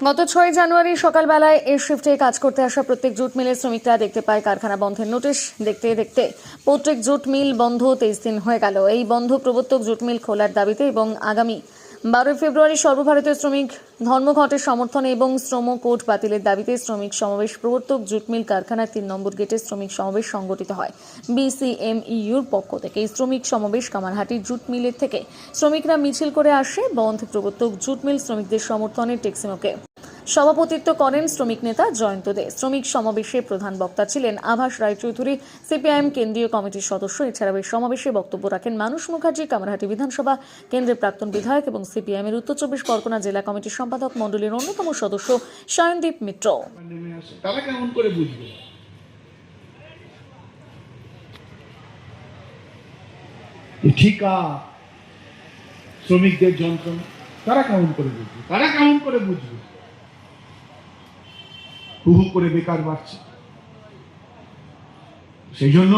গত ছয় জানুয়ারি সকালবেলায় এর শিফটে কাজ করতে আসা প্রত্যেক জুট মিলের শ্রমিকরা দেখতে পায় কারখানা বন্ধের নোটিশ দেখতে দেখতে প্রত্যেক জুট মিল বন্ধ তেইশ দিন হয়ে গেল। এই বন্ধ প্রবর্তক জুট মিল খোলার দাবিতে এবং আগামী বারোই ফেব্রুয়ারি সর্বভারতীয় শ্রমিক ধর্মঘটের সমর্থনে এবং শ্রম কোড বাতিলের দাবিতে শ্রমিক সমাবেশ। প্রবর্তক জুট মিল কারখানার তিন নম্বর গেটে শ্রমিক সমাবেশ সংগঠিত হয়। বিসিএমইউর পক্ষ থেকে এই শ্রমিক সমাবেশ কামারহাটির জুট মিলের থেকে। শ্রমিকরা মিছিল করে আসে বন্ধ প্রবর্তক জুট মিল শ্রমিকদের সমর্থনে টেক্সিমোকে। সভাপতিত্ব করেন শ্রমিক নেতা জয়ন্ত দে। শ্রমিক সমাবেশে প্রধান বক্তা ছিলেন আভাস রায়চৌধুরী সিপিআইএম কেন্দ্রীয় কমিটির সদস্য। এছাড়াও এই সমাবেশে বক্তব্য রাখেন মানুষ মুখার্জি কামারহাটি বিধানসভা কেন্দ্রের প্রাক্তন বিধায়ক এবং সিপিআইএম এর উত্তর চব্বিশ পরগনা জেলা কমিটির সম্পাদক মণ্ডলীর অন্যতম সদস্য সায়নদীপ মিত্র। তারা কেমন করে বুঝবে? ঠিকা শ্রমিকদের যন্ত্রণা তারা কেমন করে বুঝবে? তারা কেমন করে বুঝবে? হু হু করে বেকার বাড়ছে। সেই জন্য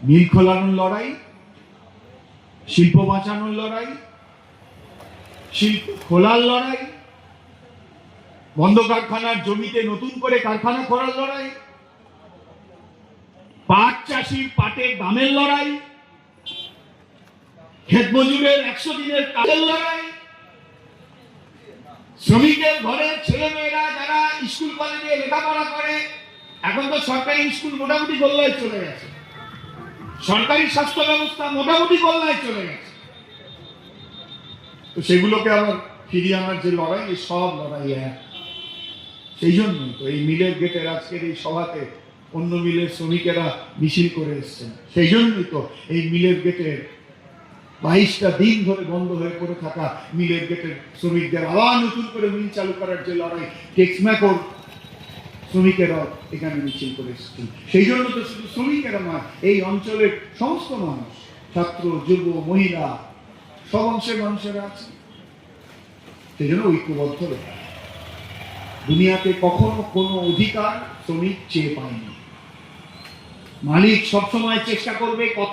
মিল খোলানোর লড়াই, শিল্প বাঁচানোর লড়াই, শিল্প খোলার লড়াই, বন্ধ কারখানার জমিতে নতুন করে কারখানা করার লড়াই, পাট চাষির পাটের দামের লড়াই, ক্ষেত মজুরের একশো দিনের কাজের লড়াই শ্রমিকের ঘরের ছেলে মেয়েরা যারা স্কুল কলেজে লেখাপড়া করে, এখন তো সরকারি স্কুল মোটামুটি গোল্লায় চলে গেছে। সরকারি স্বাস্থ্য ব্যবস্থা মোটামুটি গোল্লায় চলে গেছে। তো সেগুলোকে আবার ফিরিয়ে আনার যে লড়াই, এই সব লড়াই এক। সেই জন্য তো এই মিলের গেটের আজকের এই সভাতে অন্য মিলের শ্রমিকেরা মিছিল করে এসছেন। সেই জন্যই তো এই মিলের গেটের বাইশটা দিন ধরে বন্ধ হয়ে পড়ে থাকা মিলের গেটের শ্রমিকদের আবার নতুন করে মিল চালু করার যে লড়াই টেক্সম্যাকর শ্রমিকেরা এখানে মিছিল করে এসেছেন। সেই জন্য তো শুধু শ্রমিকেরা নয়, এই অঞ্চলের সমস্ত মানুষ, ছাত্র, যুব, মহিলা, সব অংশের মানুষেরা আছে। সেই জন্য ঐক্যবদ্ধ দুনিয়াতে কখনো কোনো অধিকার শ্রমিক চেয়ে পায়নি। মালিক সবসময় চেষ্টা করবে কত